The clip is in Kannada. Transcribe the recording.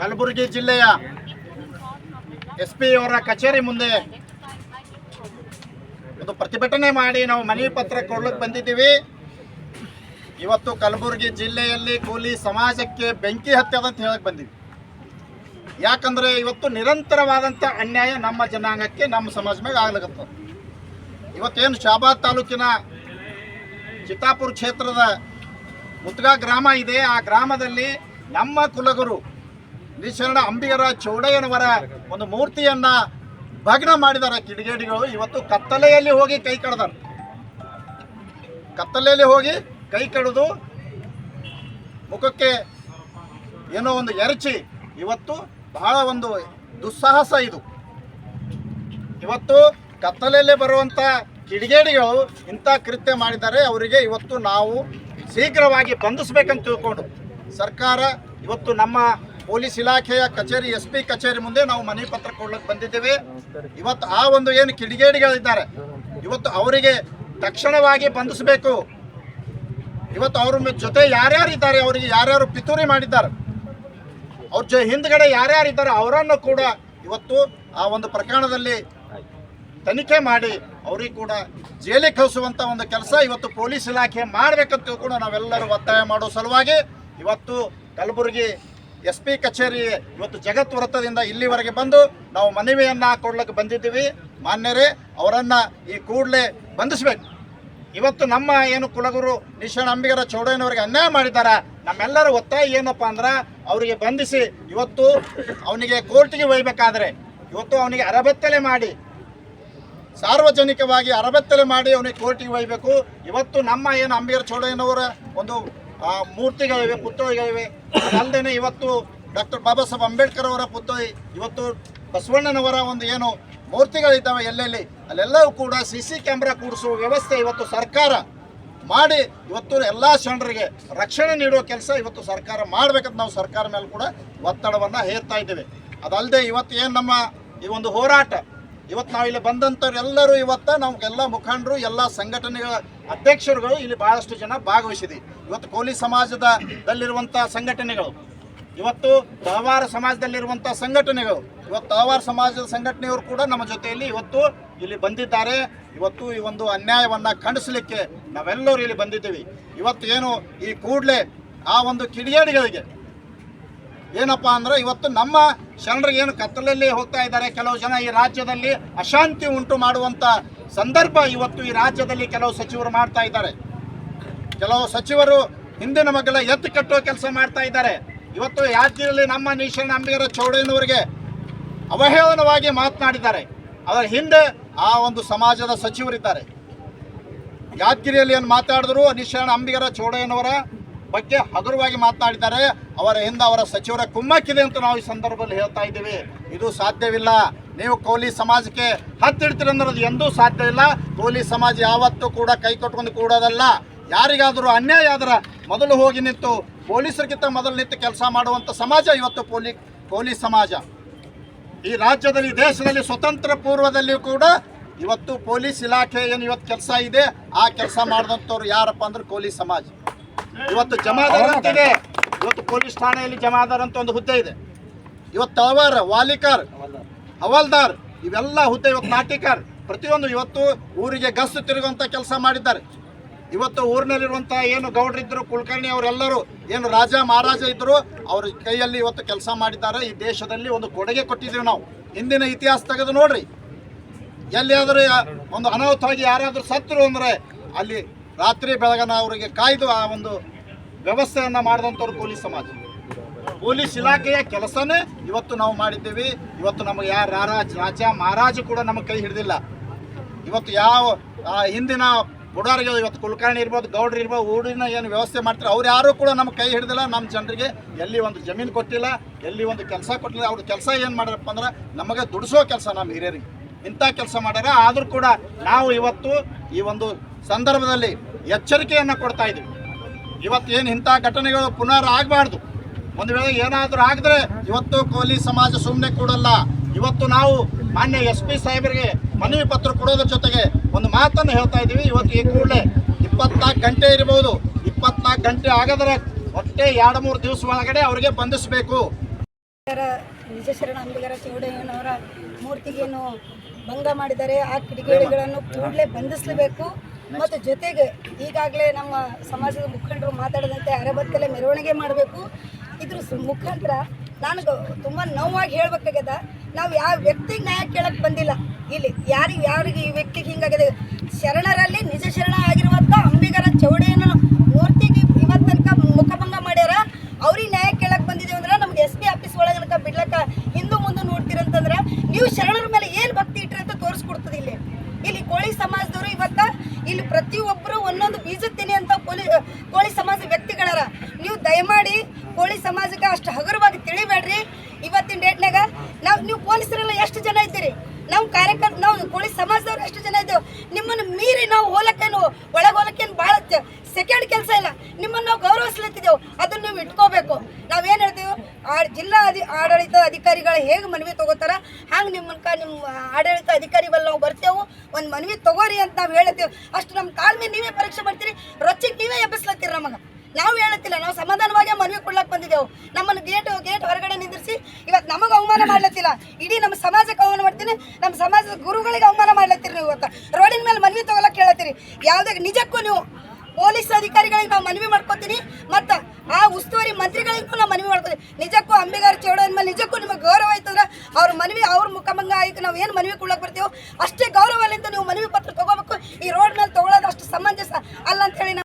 ಕಲಬುರಗಿ ಜಿಲ್ಲೆಯ ಎಸ್ ಪಿ ಅವರ ಕಚೇರಿ ಮುಂದೆ ಒಂದು ಪ್ರತಿಭಟನೆ ಮಾಡಿ ನಾವು ಮನವಿ ಪತ್ರ ಕೊಡ್ಲಿಕ್ಕೆ ಬಂದಿದ್ದೀವಿ. ಇವತ್ತು ಕಲಬುರಗಿ ಜಿಲ್ಲೆಯಲ್ಲಿ ಕೂಲಿ ಸಮಾಜಕ್ಕೆ ಬೆಂಕಿ ಹತ್ಯದಂತ ಹೇಳಕ್ಕೆ ಬಂದಿವಿ. ಯಾಕಂದ್ರೆ ಇವತ್ತು ನಿರಂತರವಾದಂತ ಅನ್ಯಾಯ ನಮ್ಮ ಜನಾಂಗಕ್ಕೆ, ನಮ್ಮ ಸಮಾಜ ಮೇಲೆ ಆಗ್ಲಾಗತ್ತ ಇವತ್ತೇನು ಶಾಬಾದ್ ತಾಲೂಕಿನ ಚಿತ್ತಾಪುರ ಕ್ಷೇತ್ರದ ಮುತ್ಗಾ ಗ್ರಾಮ ಇದೆ. ಆ ಗ್ರಾಮದಲ್ಲಿ ನಮ್ಮ ಕುಲಗುರು ನಿಶರಣ ಅಂಬಿಗರ ಚೌಡಯ್ಯನವರ ಒಂದು ಮೂರ್ತಿಯನ್ನ ಭಗ್ನ ಮಾಡಿದ್ದಾರೆ ಕಿಡಿಗೇಡಿಗಳು. ಇವತ್ತು ಕತ್ತಲೆಯಲ್ಲಿ ಹೋಗಿ ಕೈ ಕಡ್ದಾರೆ. ಕತ್ತಲೆಯಲ್ಲಿ ಹೋಗಿ ಕೈ ಕಡಿದು ಮುಖಕ್ಕೆ ಏನೋ ಒಂದು ಎರಚಿ ಇವತ್ತು ಬಹಳ ಒಂದು ದುಸ್ಸಾಹಸ ಇದು. ಇವತ್ತು ಕತ್ತಲೆಯಲ್ಲಿ ಬರುವಂತ ಕಿಡಿಗೇಡಿಗಳು ಇಂಥ ಕೃತ್ಯ ಮಾಡಿದ್ದಾರೆ. ಅವರಿಗೆ ಇವತ್ತು ನಾವು ಶೀಘ್ರವಾಗಿ ಬಂಧಿಸಬೇಕಂತ ತಿಳ್ಕೊಂಡು ಸರ್ಕಾರ ಇವತ್ತು ನಮ್ಮ ಪೊಲೀಸ್ ಇಲಾಖೆಯ ಕಚೇರಿ, ಎಸ್ ಪಿ ಕಚೇರಿ ಮುಂದೆ ನಾವು ಮನವಿ ಪತ್ರ ಕೊಡ್ಲಿಕ್ಕೆ ಬಂದಿದ್ದೇವೆ. ಇವತ್ತು ಆ ಒಂದು ಏನು ಕಿಡಿಗೇಡಿಗಳಿದ್ದಾರೆ. ಇವತ್ತು ಅವರಿಗೆ ತಕ್ಷಣವಾಗಿ ಬಂಧಿಸಬೇಕು. ಇವತ್ತು ಅವ್ರ ಜೊತೆ ಯಾರ್ಯಾರು ಇದ್ದಾರೆ, ಅವರಿಗೆ ಯಾರ್ಯಾರು ಪಿತೂರಿ ಮಾಡಿದ್ದಾರೆ, ಅವ್ರ ಜೊ, ಹಿಂದ್ಗಡೆ ಯಾರ್ಯಾರು ಇದ್ದಾರೆ ಅವರನ್ನು ಕೂಡ ಇವತ್ತು ಆ ಒಂದು ಪ್ರಕರಣದಲ್ಲಿ ತನಿಖೆ ಮಾಡಿ ಅವ್ರಿಗೆ ಕೂಡ ಜೈಲಿಗೆ ಕಳಿಸುವಂತ ಒಂದು ಕೆಲಸ ಇವತ್ತು ಪೊಲೀಸ್ ಇಲಾಖೆ ಮಾಡ್ಬೇಕಂತ ಕೂಡ ನಾವೆಲ್ಲರೂ ಒತ್ತಾಯ ಮಾಡೋ ಸಲುವಾಗಿ ಇವತ್ತು ಕಲಬುರಗಿ ಎಸ್ ಪಿ ಕಚೇರಿ ಇವತ್ತು ಜಗತ್ ವೃತ್ತದಿಂದ ಇಲ್ಲಿವರೆಗೆ ಬಂದು ನಾವು ಮನವಿಯನ್ನು ಕೊಡ್ಲಿಕ್ಕೆ ಬಂದಿದ್ದೀವಿ. ಮಾನ್ಯರೇ, ಅವರನ್ನು ಈ ಕೂಡಲೇ ಬಂಧಿಸ್ಬೇಕು. ಇವತ್ತು ನಮ್ಮ ಏನು ಕುಲಗುರು ನಿಶಾಣ ಅಂಬಿಗರ ಚೌಡಯ್ಯನವರಿಗೆ ಅನ್ಯಾಯ ಮಾಡಿದ್ದಾರೆ. ನಮ್ಮೆಲ್ಲರ ಒತ್ತಾಯ ಏನಪ್ಪ ಅಂದ್ರೆ ಅವರಿಗೆ ಬಂಧಿಸಿ ಇವತ್ತು ಅವನಿಗೆ ಕೋರ್ಟಿಗೆ ಒಯ್ಬೇಕಾದ್ರೆ ಇವತ್ತು ಅವನಿಗೆ ಅರಬತ್ತಲೆ ಮಾಡಿ ಸಾರ್ವಜನಿಕವಾಗಿ ಅರಬೆತ್ತಲೆ ಮಾಡಿ ಅವನಿಗೆ ಕೋರ್ಟಿಗೆ ಒಯ್ಬೇಕು ಇವತ್ತು ನಮ್ಮ ಏನು ಅಂಬೇರ್ ಚೌಡಯ್ಯನವರ ಒಂದು ಮೂರ್ತಿಗಳಿವೆ, ಪುತ್ಥಳಿಗಳಿವೆ. ಅಲ್ಲದೆ ಇವತ್ತು ಡಾಕ್ಟರ್ ಬಾಬಾ ಸಾಹೇಬ್ ಅಂಬೇಡ್ಕರ್ ಅವರ ಪುತ್ಥಳಿ, ಇವತ್ತು ಬಸವಣ್ಣನವರ ಒಂದು ಏನು ಮೂರ್ತಿಗಳಿದ್ದಾವೆ ಎಲ್ಲೆಲ್ಲಿ, ಅಲ್ಲೆಲ್ಲವೂ ಕೂಡ ಸಿ ಸಿ ಕ್ಯಾಮ್ರಾ ಕೂಡಿಸುವ ವ್ಯವಸ್ಥೆ ಇವತ್ತು ಸರ್ಕಾರ ಮಾಡಿ, ಇವತ್ತು ಎಲ್ಲ ಶರಣರಿಗೆ ರಕ್ಷಣೆ ನೀಡುವ ಕೆಲಸ ಇವತ್ತು ಸರ್ಕಾರ ಮಾಡಬೇಕಂತ ನಾವು ಸರ್ಕಾರ ಮೇಲೆ ಕೂಡ ಒತ್ತಡವನ್ನು ಹೇರ್ತಾ ಇದ್ದೇವೆ. ಅದಲ್ಲದೆ ಇವತ್ತು ಏನು ನಮ್ಮ ಈ ಒಂದು ಹೋರಾಟ ಇವತ್ತು ನಾವು ಇಲ್ಲಿ ಬಂದಂಥವ್ರೆಲ್ಲರೂ ಇವತ್ತು ನಮಗೆಲ್ಲ ಮುಖಂಡರು, ಎಲ್ಲ ಸಂಘಟನೆಗಳ ಅಧ್ಯಕ್ಷರುಗಳು ಇಲ್ಲಿ ಭಾಳಷ್ಟು ಜನ ಭಾಗವಹಿಸಿದೆ ಇವತ್ತು ಕೋಲಿ ಸಮಾಜದ ದಲ್ಲಿರುವಂಥ ಸಂಘಟನೆಗಳು, ಇವತ್ತು ತಹವಾರ ಸಮಾಜದಲ್ಲಿರುವಂಥ ಸಂಘಟನೆಗಳು, ಇವತ್ತು ತಹವಾರ ಸಮಾಜದ ಸಂಘಟನೆಯವರು ಕೂಡ ನಮ್ಮ ಜೊತೆಯಲ್ಲಿ ಇವತ್ತು ಇಲ್ಲಿ ಬಂದಿದ್ದಾರೆ. ಇವತ್ತು ಈ ಒಂದು ಅನ್ಯಾಯವನ್ನು ಖಂಡಿಸಲಿಕ್ಕೆ ನಾವೆಲ್ಲರೂ ಇಲ್ಲಿ ಬಂದಿದ್ದೀವಿ. ಇವತ್ತು ಏನು ಈ ಕೂಡಲೇ ಆ ಒಂದು ಕಿಡಿಗೇಡಿಗಳಿಗೆ ಏನಪ್ಪ ಅಂದ್ರೆ ಇವತ್ತು ನಮ್ಮ ಶರಣರಿಗೆ ಏನು ಕತ್ತಲಲ್ಲಿ ಹೋಗ್ತಾ ಇದ್ದಾರೆ, ಕೆಲವು ಜನ ಈ ರಾಜ್ಯದಲ್ಲಿ ಅಶಾಂತಿ ಉಂಟು ಮಾಡುವಂತ ಸಂದರ್ಭ ಇವತ್ತು ಈ ರಾಜ್ಯದಲ್ಲಿ ಕೆಲವು ಸಚಿವರು ಮಾಡ್ತಾ ಇದ್ದಾರೆ. ಕೆಲವು ಸಚಿವರು ಹಿಂದಿನ ಮಗಳ ಎತ್ತು ಕಟ್ಟುವ ಕೆಲಸ ಮಾಡ್ತಾ ಇದ್ದಾರೆ. ಇವತ್ತು ಯಾದಗಿರಿಯಲ್ಲಿ ನಮ್ಮ ನಿಶಾಣ ಅಂಬಿಗರ ಚೌಡಯ್ಯನವರಿಗೆ ಅವಹೇಳನವಾಗಿ ಮಾತನಾಡಿದ್ದಾರೆ. ಅದರ ಹಿಂದೆ ಆ ಒಂದು ಸಮಾಜದ ಸಚಿವರಿದ್ದಾರೆ. ಯಾದಗಿರಿಯಲ್ಲಿ ಏನು ಮಾತಾಡಿದ್ರು ನಿಶಾಣ ಅಂಬಿಗರ ಚೌಡಯ್ಯನವರ ಬಗ್ಗೆ ಹಗುರವಾಗಿ ಮಾತನಾಡಿದ್ದಾರೆ. ಅವರ ಹಿಂದೆ ಅವರ ಸಚಿವರ ಕುಮ್ಮಕ್ಕಿದೆ ಅಂತ ನಾವು ಈ ಸಂದರ್ಭದಲ್ಲಿ ಹೇಳ್ತಾ ಇದ್ದೀವಿ. ಇದು ಸಾಧ್ಯವಿಲ್ಲ. ನೀವು ಕೋಲಿ ಸಮಾಜಕ್ಕೆ ಹತ್ತಿಡ್ತೀರ ಅನ್ನೋದು ಎಂದೂ ಸಾಧ್ಯ ಇಲ್ಲ ಕೋಲಿ ಸಮಾಜ ಯಾವತ್ತೂ ಕೂಡ ಕೈ ಕಟ್ಕೊಂಡು ಕೂಡೋದಲ್ಲ. ಯಾರಿಗಾದರೂ ಅನ್ಯಾಯ ಆದ್ರೆ ಮೊದಲು ಹೋಗಿ ನಿಂತು, ಪೊಲೀಸರಿಗಿಂತ ಮೊದಲು ನಿಂತು ಕೆಲಸ ಮಾಡುವಂಥ ಸಮಾಜ ಇವತ್ತು ಪೊಲೀ, ಕೋಲಿ ಸಮಾಜ. ಈ ರಾಜ್ಯದಲ್ಲಿ ದೇಶದಲ್ಲಿ ಸ್ವತಂತ್ರ ಪೂರ್ವದಲ್ಲಿಯೂ ಕೂಡ ಇವತ್ತು ಪೊಲೀಸ್ ಇಲಾಖೆ ಏನು ಇವತ್ತು ಕೆಲಸ ಇದೆ. ಆ ಕೆಲಸ ಮಾಡಿದಂಥವ್ರು ಯಾರಪ್ಪ ಅಂದ್ರೆ ಕೋಲಿ ಸಮಾಜ. ಇವತ್ತು ಜಮಾದಾರ್ ಅಂತಿದೆ. ಇವತ್ತು ಪೊಲೀಸ್ ಠಾಣೆಯಲ್ಲಿ ಜಮಾದಾರ್ ಅಂತ ಒಂದು ಹುದ್ದೆ ಇದೆ. ಇವತ್ತು ಅವರ ವಾಲಿಕರ್, ಹವಾಲ್ದಾರ್, ಇವೆಲ್ಲ ಹುದ್ದೆ ಇವತ್ತು ನಾಟಿಕರ್. ಪ್ರತಿಯೊಂದು ಇವತ್ತು ಊರಿಗೆ ಗಸ್ತು ತಿರುಗುವಂಥ ಕೆಲಸ ಮಾಡಿದ್ದಾರೆ. ಇವತ್ತು ಊರಿನಲ್ಲಿರುವಂಥ ಏನು ಗೌಡ್ರಿದ್ರು ಕುಲಕರ್ಣಿ ಅವರೆಲ್ಲರೂ, ಏನು ರಾಜ, ಮಹಾರಾಜ ಇದ್ದರು ಅವ್ರ ಕೈಯಲ್ಲಿ ಇವತ್ತು ಕೆಲಸ ಮಾಡಿದ್ದಾರೆ. ಈ ದೇಶದಲ್ಲಿ ಒಂದು ಕೊಡುಗೆ ಕೊಟ್ಟಿದ್ದೀವಿ ನಾವು. ಹಿಂದಿನ ಇತಿಹಾಸ ತೆಗೆದು ನೋಡ್ರಿ. ಎಲ್ಲಿಯಾದರೂ ಒಂದು ಅನಾಹುತವಾಗಿ ಯಾರಾದರೂ ಸತ್ತರು ಅಂದರೆ ಅಲ್ಲಿ ರಾತ್ರಿ ಬೆಳಗನ ಅವರಿಗೆ ಕಾಯ್ದು ಆ ಒಂದು ವ್ಯವಸ್ಥೆಯನ್ನು ಮಾಡಿದಂಥವ್ರು ಪೊಲೀಸ್ ಸಮಾಜ. ಪೊಲೀಸ್ ಇಲಾಖೆಯ ಕೆಲಸನೇ ಇವತ್ತು ನಾವು ಮಾಡಿದ್ದೀವಿ. ಇವತ್ತು ನಮಗೆ ಯಾರು ರಾರಾಜ್, ರಾಜ, ಮಹಾರಾಜ ಕೂಡ ನಮಗೆ ಕೈ ಹಿಡಿದಿಲ್ಲ. ಇವತ್ತು ಯಾವ ಹಿಂದಿನ ಬುಡಾರಿಗೆ ಇವತ್ತು ಕುಲಕರ್ಣಿ ಇರ್ಬೋದು, ಗೌಡ್ರು ಇರ್ಬೋದು, ಊರಿನ ಏನು ವ್ಯವಸ್ಥೆ ಮಾಡ್ತಾರೆ, ಅವ್ರು ಯಾರೂ ಕೂಡ ನಮ್ಮ ಕೈ ಹಿಡಿದಿಲ್ಲ. ನಮ್ಮ ಜನರಿಗೆ ಎಲ್ಲಿ ಒಂದು ಜಮೀನು ಕೊಟ್ಟಿಲ್ಲ, ಎಲ್ಲಿ ಒಂದು ಕೆಲಸ ಕೊಟ್ಟಿಲ್ಲ, ಅವ್ರ ಕೆಲಸ ಏನು ಮಾಡ್ಯಾರಪ್ಪ ಅಂದ್ರೆ ನಮಗೆ ದುಡಿಸೋ ಕೆಲಸ ನಮ್ಮ ಹಿರಿಯರಿಗೆ. ಇಂಥ ಕೆಲಸ ಮಾಡ್ಯಾರ. ಆದರೂ ಕೂಡ ನಾವು ಇವತ್ತು ಈ ಒಂದು ಸಂದರ್ಭದಲ್ಲಿ ಎಚ್ಚರಿಕೆಯನ್ನು ಕೊಡ್ತಾ ಇದ್ದೀವಿ. ಇವತ್ತು ಏನು ಇಂಥ ಘಟನೆಗಳು ಪುನರ್ ಆಗಬಾರ್ದು. ಒಂದು ವೇಳೆ ಏನಾದರೂ ಆಗಿದ್ರೆ ಇವತ್ತು ಕೋಲಿ ಸಮಾಜ ಸುಮ್ಮನೆ ಕೊಡಲ್ಲ. ಇವತ್ತು ನಾವು ಮಾನ್ಯ ಎಸ್ ಪಿ ಸಾಹೇಬರಿಗೆ ಮನವಿ ಪತ್ರ ಕೊಡೋದ್ರ ಜೊತೆಗೆ ಒಂದು ಮಾತನ್ನು ಹೇಳ್ತಾ ಇದ್ದೀವಿ. ಇವತ್ತು ಈ ಕೂಡಲೇ ಇಪ್ಪತ್ನಾಲ್ಕು ಗಂಟೆ ಇರಬಹುದು ಇಪ್ಪತ್ನಾಲ್ಕು ಗಂಟೆ ಆಗದ್ರೆ ಒಟ್ಟೆ ಎರಡು ಮೂರು ದಿವಸ ಒಳಗಡೆ ಅವರಿಗೆ ಬಂಧಿಸಬೇಕು. ನಿಜಶರಣ ನಿಜ ಶರಣ ಅಂಬಿಗರ ಚೌಡಯ್ಯನವರ ಮೂರ್ತಿಗೇನು ಭಂಗ ಮಾಡಿದ್ದಾರೆ ಆ ಕಿಡಿಗೇಡಿಗಳನ್ನು ಕೂಡಲೇ ಬಂಧಿಸಲೇಬೇಕು. ಮತ್ತು ಜೊತೆಗೆ ಈಗಾಗಲೇ ನಮ್ಮ ಸಮಾಜದ ಮುಖಂಡರು ಮಾತಾಡದಂತೆ ಅರೆಬತ್ತಲೆ ಮೆರವಣಿಗೆ ಮಾಡಬೇಕು. ಇದ್ರ ಮುಖಾಂತರ ನನಗೆ ತುಂಬ ನೋವಾಗಿ ಹೇಳ್ಬೇಕಾಗ್ಯದ, ನಾವು ಯಾವ ವ್ಯಕ್ತಿಗೆ ನ್ಯಾಯ ಕೇಳಕ್ಕೆ ಬಂದಿಲ್ಲ. ಇಲ್ಲಿ ಯಾರಿಗೆ ಯಾರಿಗೆ ಈ ವ್ಯಕ್ತಿಗೆ ಹಿಂಗಾಗಿದೆ ಶರಣರಲ್ಲಿ ನಿಜ ಶರಣ ಆಗಿರುವಂಥ ಅಂಬಿಗರ ಚೌಡಿಯನ್ನು ಮೂರ್ತಿಗೆ ಇವತ್ತು ತನಕ ಮುಖಭಂಗ ಮಾಡ್ಯಾರ. ಅವ್ರಿಗೆ ನ್ಯಾಯ ಕೇಳಕ್ಕೆ ಬಂದಿದ್ದೀವಿ ಅಂದ್ರೆ ನಮ್ಗೆ ಎಸ್ ಪಿ ಆಫೀಸ್ ಒಳಗನಕ ಬಿಡ್ಲಕ್ಕ ಹಿಂದೂ ಮುಂದೆ ನೋಡ್ತೀರಂತಂದ್ರೆ ನೀವು ಶರಣರ ಮೇಲೆ ಏನು ಭಕ್ತಿ ಇಟ್ಟಿರಂತ ಅಂತ ತೋರಿಸ್ಕೊಡ್ತದೆ ಇಲ್ಲಿ. ಇಲ್ಲಿ ಕೋಳಿ ಇವತ್ತ ಇಲ್ಲಿ ಪ್ರತಿಯೊಬ್ಬರು ಒಂದೊಂದು ಬೀಜತ್ತೀನಿ ಅಂತ ಕೋಳಿ ಕೋಳಿ ಸಮಾಜ ವ್ಯಕ್ತಿಗಳರ. ನೀವು ದಯಮಾಡಿ ಕೋಳಿ ಸಮಾಜಕ್ಕೆ ಅಷ್ಟು ಹಗುರವಾಗಿ ತಿಳಿಬೇಡ್ರಿ. ಇವತ್ತಿನ ಡೇಟ್ನಾಗ ನಾವು ನೀವು ಪೊಲೀಸರೆಲ್ಲ ಎಷ್ಟು ಜನ ಇದ್ದೀರಿ? ನಾವು ಕಾರ್ಯಕರ್ತ ನಾವು ಕೋಳಿ ಸಮಾಜದವ್ರು ಎಷ್ಟು ಜನ ಇದ್ದೇವೆ? ನಿಮ್ಮನ್ನು ಮೀರಿ ನಾವು ಹೋಲಕ್ಕೇನು ಒಳಗೆ ಹೋಲಕ್ಕೇನು ಭಾಳ ಸೆಕೆಂಡ್ ಕೆಲಸ ಇಲ್ಲ. ನಿಮ್ಮನ್ನು ನಾವು ಗೌರವಿಸ್ಲತ್ತಿದ್ದೇವೆ ಅದನ್ನು ನೀವು ಇಟ್ಕೋಬೇಕು. ನಾವೇನು ಹೇಳ್ತೀವಿ? ಆ ಜಿಲ್ಲಾ ಅಧಿ ಆಡಳಿತ ಅಧಿಕಾರಿಗಳು ಹೇಗೆ ಮನವಿ ತಗೋತಾರ? ಹಂಗೆ ನಿಮ್ಮ ಮುನ್ಕ ನಿಮ್ಮ ಆಡಳಿತ ಅಧಿಕಾರಿ ಬಲ್ಲಿ ನಾವು ಬರ್ತೇವೆ. ಒಂದು ಮನವಿ ತಗೋರಿ ಅಂತ ನಾವು ಹೇಳ್ತೇವೆ ಅಷ್ಟು ನಮ್ಮ ತಾಳ್ಮೆ ನೀವೇ ಪರೀಕ್ಷೆ ಮಾಡ್ತೀರಿ. ರೊಚ್ಚಿಗೆ ನೀವೇ ಎಬ್ಬಿಸ್ಲತ್ತೀರಿ ನಮಗೆ. ನಾವು ಹೇಳತ್ತಿಲ್ಲ. ನಾವು ಸಮಾಧಾನವಾಗಿ ಮನವಿ ಕೊಡ್ಲಕ್ಕೆ ಬಂದಿದ್ದೆವು. ನಮ್ಮನ್ನು ಗೇಟ್ ಗೇಟ್ ಹೊರಗಡೆ ನಿಂದಿರಿಸಿ ಇವತ್ತು ನಮಗೆ ಅವಮಾನ ಮಾಡ್ಲತ್ತಿಲ್ಲ. ಇಡೀ ನಮ್ಮ ಸಮಾಜಕ್ಕೆ ಅವಮಾನ ಮಾಡ್ತೀನಿ. ನಮ್ಮ ಸಮಾಜದ ಗುರುಗಳಿಗೆ ಅವಮಾನ ಮಾಡ್ಲತ್ತೀರಿ ನೀವು ಇವತ್ತು. ರೋಡಿನ ಮೇಲೆ ಮನವಿ ತಗೊಳಕ್ಕೆ ಹೇಳತ್ತೀರಿ. ಯಾವುದೇ ನಿಜಕ್ಕೂ ನೀವು ಪೊಲೀಸ್ ಅಧಿಕಾರಿಗಳಿಗೆ ನಾವು ಮನವಿ ಮಾಡ್ಕೊತೀನಿ. ಆ ಉಸ್ತುವಾರಿ ಮಂತ್ರಿಗಳಿಗೂ ನಾವು ಮನವಿ ಮಾಡ್ತೀವಿ ನಿಜಕ್ಕೂ ಅಂಬಿಗಾರ ಚೌಡವ್ರ ಮೇಲೆ ನಿಜಕ್ಕೂ ನಿಮಗೆ ಗೌರವ ಆಯ್ತಂದ್ರೆ ಅವ್ರ ಮನವಿ, ಅವ್ರ ಮುಖಭಂಗ ಆಯ್ತು ನಾವು ಏನು ಮನವಿ ಕೊಡ್ಲಕ್ಕೆ ಬರ್ತೀವೋ ಅಷ್ಟೇ ಗೌರವಲಿಂದ ನೀವು ಮನವಿ